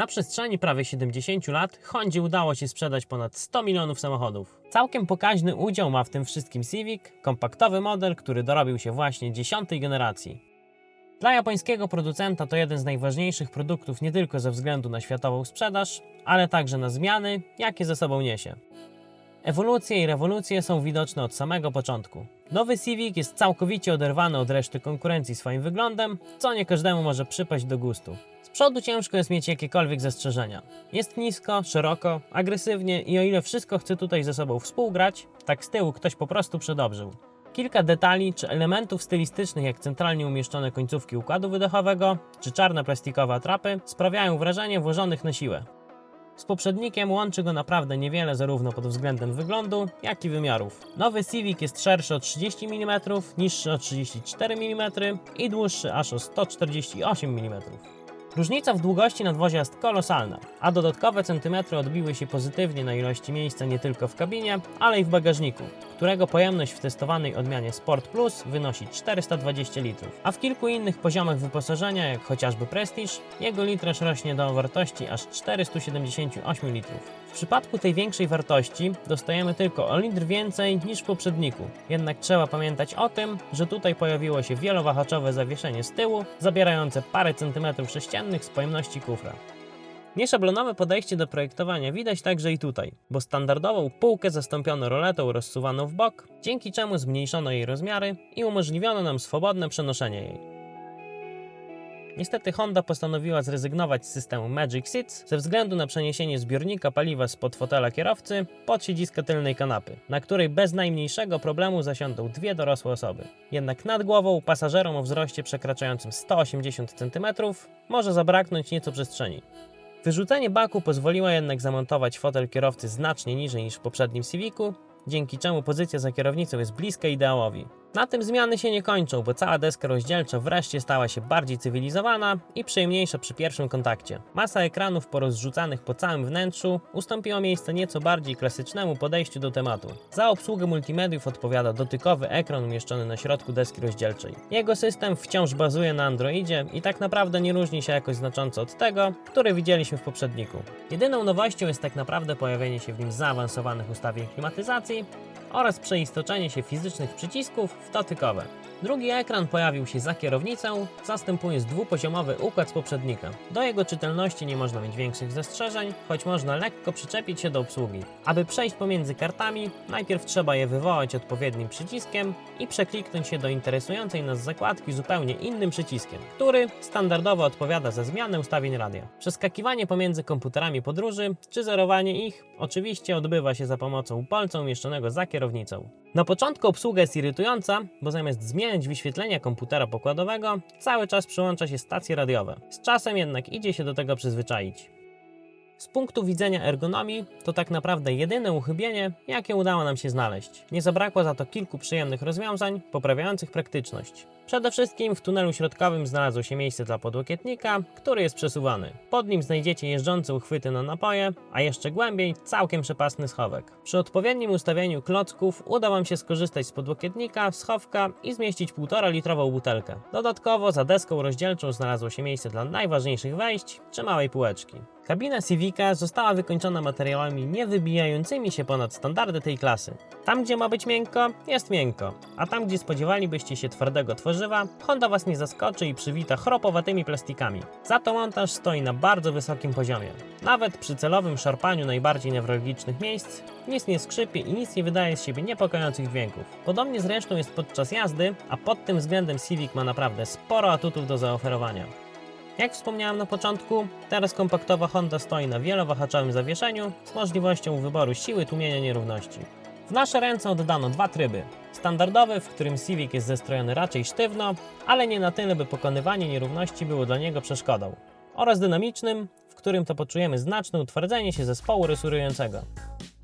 Na przestrzeni prawie 70 lat Hondzie udało się sprzedać ponad 100 milionów samochodów. Całkiem pokaźny udział ma w tym wszystkim Civic, kompaktowy model, który dorobił się właśnie dziesiątej generacji. Dla japońskiego producenta to jeden z najważniejszych produktów nie tylko ze względu na światową sprzedaż, ale także na zmiany, jakie ze sobą niesie. Ewolucje i rewolucje są widoczne od samego początku. Nowy Civic jest całkowicie oderwany od reszty konkurencji swoim wyglądem, co nie każdemu może przypaść do gustu. Z przodu ciężko jest mieć jakiekolwiek zastrzeżenia. Jest nisko, szeroko, agresywnie i o ile wszystko chce tutaj ze sobą współgrać, tak z tyłu ktoś po prostu przedobrzył. Kilka detali czy elementów stylistycznych, jak centralnie umieszczone końcówki układu wydechowego, czy czarne plastikowe atrapy, sprawiają wrażenie włożonych na siłę. Z poprzednikiem łączy go naprawdę niewiele zarówno pod względem wyglądu, jak i wymiarów. Nowy Civic jest szerszy o 30 mm, niższy o 34 mm i dłuższy aż o 148 mm. Różnica w długości nadwozia jest kolosalna, a dodatkowe centymetry odbiły się pozytywnie na ilości miejsca nie tylko w kabinie, ale i w bagażniku, którego pojemność w testowanej odmianie Sport Plus wynosi 420 litrów, a w kilku innych poziomach wyposażenia, jak chociażby Prestige, jego litraż rośnie do wartości aż 478 litrów. W przypadku tej większej wartości dostajemy tylko o litr więcej niż w poprzedniku. Jednak trzeba pamiętać o tym, że tutaj pojawiło się wielowahaczowe zawieszenie z tyłu, zabierające parę centymetrów sześciennych z pojemności kufra. Nieszablonowe podejście do projektowania widać także i tutaj, bo standardową półkę zastąpiono roletą rozsuwaną w bok, dzięki czemu zmniejszono jej rozmiary i umożliwiono nam swobodne przenoszenie jej. Niestety Honda postanowiła zrezygnować z systemu Magic Seats ze względu na przeniesienie zbiornika paliwa spod fotela kierowcy pod siedzisko tylnej kanapy, na której bez najmniejszego problemu zasiądą dwie dorosłe osoby. Jednak nad głową pasażerom o wzroście przekraczającym 180 cm może zabraknąć nieco przestrzeni. Wyrzucenie baku pozwoliło jednak zamontować fotel kierowcy znacznie niżej niż w poprzednim Civicu, dzięki czemu pozycja za kierownicą jest bliska ideałowi. Na tym zmiany się nie kończą, bo cała deska rozdzielcza wreszcie stała się bardziej cywilizowana i przyjemniejsza przy pierwszym kontakcie. Masa ekranów porozrzucanych po całym wnętrzu ustąpiła miejsce nieco bardziej klasycznemu podejściu do tematu. Za obsługę multimediów odpowiada dotykowy ekran umieszczony na środku deski rozdzielczej. Jego system wciąż bazuje na Androidzie i tak naprawdę nie różni się jakoś znacząco od tego, który widzieliśmy w poprzedniku. Jedyną nowością jest tak naprawdę pojawienie się w nim zaawansowanych ustawień klimatyzacji oraz przeistoczenie się fizycznych przycisków w dotykowe. Drugi ekran pojawił się za kierownicą, zastępując dwupoziomowy układ z poprzednika. Do jego czytelności nie można mieć większych zastrzeżeń, choć można lekko przyczepić się do obsługi. Aby przejść pomiędzy kartami, najpierw trzeba je wywołać odpowiednim przyciskiem i przekliknąć się do interesującej nas zakładki zupełnie innym przyciskiem, który standardowo odpowiada za zmianę ustawień radia. Przeskakiwanie pomiędzy komputerami podróży czy zerowanie ich oczywiście odbywa się za pomocą palca umieszczonego za kierownicą. Na początku obsługa jest irytująca, bo zamiast zmieniać wyświetlenia komputera pokładowego, cały czas przyłącza się stacje radiowe. Z czasem jednak idzie się do tego przyzwyczaić. Z punktu widzenia ergonomii to tak naprawdę jedyne uchybienie, jakie udało nam się znaleźć. Nie zabrakło za to kilku przyjemnych rozwiązań poprawiających praktyczność. Przede wszystkim w tunelu środkowym znalazło się miejsce dla podłokietnika, który jest przesuwany. Pod nim znajdziecie jeżdżące uchwyty na napoje, a jeszcze głębiej całkiem przepasny schowek. Przy odpowiednim ustawieniu klocków uda Wam się skorzystać z podłokietnika, schowka i zmieścić 1,5 litrową butelkę. Dodatkowo za deską rozdzielczą znalazło się miejsce dla najważniejszych wejść czy małej półeczki. Kabina Civica została wykończona materiałami nie wybijającymi się ponad standardy tej klasy. Tam, gdzie ma być miękko, jest miękko, a tam, gdzie spodziewalibyście się twardego tworzywa, Honda Was nie zaskoczy i przywita chropowatymi plastikami. Za to montaż stoi na bardzo wysokim poziomie. Nawet przy celowym szarpaniu najbardziej newralgicznych miejsc nic nie skrzypie i nic nie wydaje z siebie niepokojących dźwięków. Podobnie zresztą jest podczas jazdy, a pod tym względem Civic ma naprawdę sporo atutów do zaoferowania. Jak wspomniałem na początku, teraz kompaktowa Honda stoi na wielowahaczowym zawieszeniu z możliwością wyboru siły tłumienia nierówności. W nasze ręce oddano dwa tryby. Standardowy, w którym Civic jest zestrojony raczej sztywno, ale nie na tyle, by pokonywanie nierówności było dla niego przeszkodą. Oraz dynamicznym, w którym to poczujemy znaczne utwardzenie się zespołu rysującego.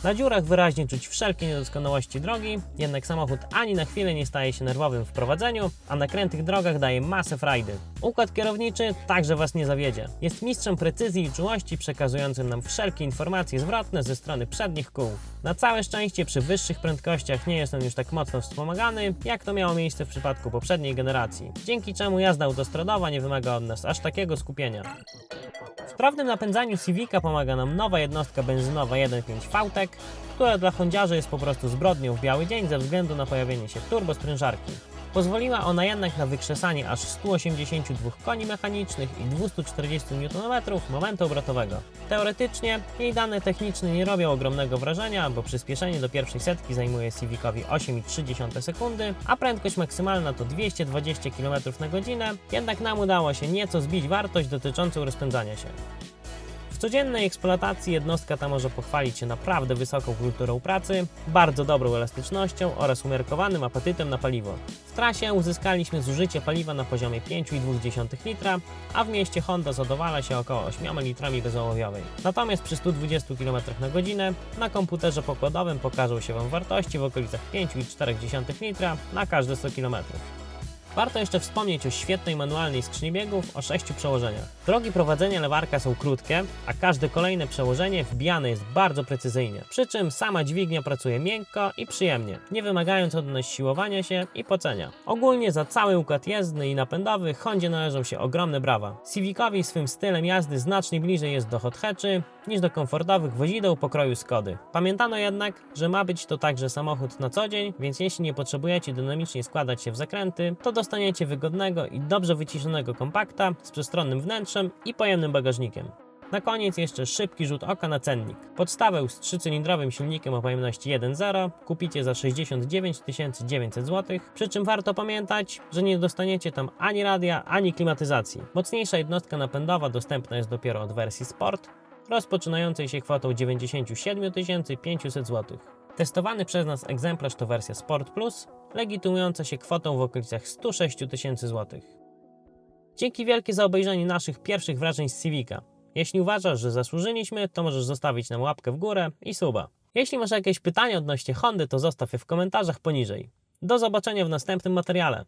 Na dziurach wyraźnie czuć wszelkie niedoskonałości drogi, jednak samochód ani na chwilę nie staje się nerwowym w prowadzeniu, a na krętych drogach daje masę frajdy. Układ kierowniczy także Was nie zawiedzie. Jest mistrzem precyzji i czułości, przekazującym nam wszelkie informacje zwrotne ze strony przednich kół. Na całe szczęście przy wyższych prędkościach nie jest on już tak mocno wspomagany, jak to miało miejsce w przypadku poprzedniej generacji, dzięki czemu jazda autostradowa nie wymaga od nas aż takiego skupienia. W sprawnym napędzaniu Civica pomaga nam nowa jednostka benzynowa 1.5 VTEC, która dla hondziarzy jest po prostu zbrodnią w biały dzień ze względu na pojawienie się turbosprężarki. Pozwoliła ona jednak na wykrzesanie aż 182 koni mechanicznych i 240 Nm momentu obrotowego. Teoretycznie jej dane techniczne nie robią ogromnego wrażenia, bo przyspieszenie do pierwszej setki zajmuje Civicowi 8,3 sekundy, a prędkość maksymalna to 220 km na godzinę, jednak nam udało się nieco zbić wartość dotyczącą rozpędzania się. W codziennej eksploatacji jednostka ta może pochwalić się naprawdę wysoką kulturą pracy, bardzo dobrą elastycznością oraz umiarkowanym apetytem na paliwo. W trasie uzyskaliśmy zużycie paliwa na poziomie 5,2 litra, a w mieście Honda zadowala się około 8 litrami bezołowiowej. Natomiast przy 120 km na godzinę na komputerze pokładowym pokażą się Wam wartości w okolicach 5,4 litra na każde 100 km. Warto jeszcze wspomnieć o świetnej manualnej skrzyni biegów o sześciu przełożeniach. Drogi prowadzenia lewarka są krótkie, a każde kolejne przełożenie wbijane jest bardzo precyzyjnie. Przy czym sama dźwignia pracuje miękko i przyjemnie, nie wymagając od nas siłowania się i pocenia. Ogólnie za cały układ jezdny i napędowy Hondzie należą się ogromne brawa. Civicowi swym stylem jazdy znacznie bliżej jest do hot hatchy niż do komfortowych wozideł pokroju Skody. Pamiętano jednak, że ma być to także samochód na co dzień, więc jeśli nie potrzebujecie dynamicznie składać się w zakręty, to dostaniecie wygodnego i dobrze wyciszonego kompakta z przestronnym wnętrzem i pojemnym bagażnikiem. Na koniec jeszcze szybki rzut oka na cennik. Podstawę z trzycylindrowym silnikiem o pojemności 1.0 kupicie za 69 900 zł, przy czym warto pamiętać, że nie dostaniecie tam ani radia, ani klimatyzacji. Mocniejsza jednostka napędowa dostępna jest dopiero od wersji Sport, rozpoczynającej się kwotą 97 500 zł. Testowany przez nas egzemplarz to wersja Sport Plus, legitymująca się kwotą w okolicach 106 tysięcy złotych. Dzięki wielkie za obejrzenie naszych pierwszych wrażeń z Civica. Jeśli uważasz, że zasłużyliśmy, to możesz zostawić nam łapkę w górę i suba. Jeśli masz jakieś pytania odnośnie Hondy, to zostaw je w komentarzach poniżej. Do zobaczenia w następnym materiale.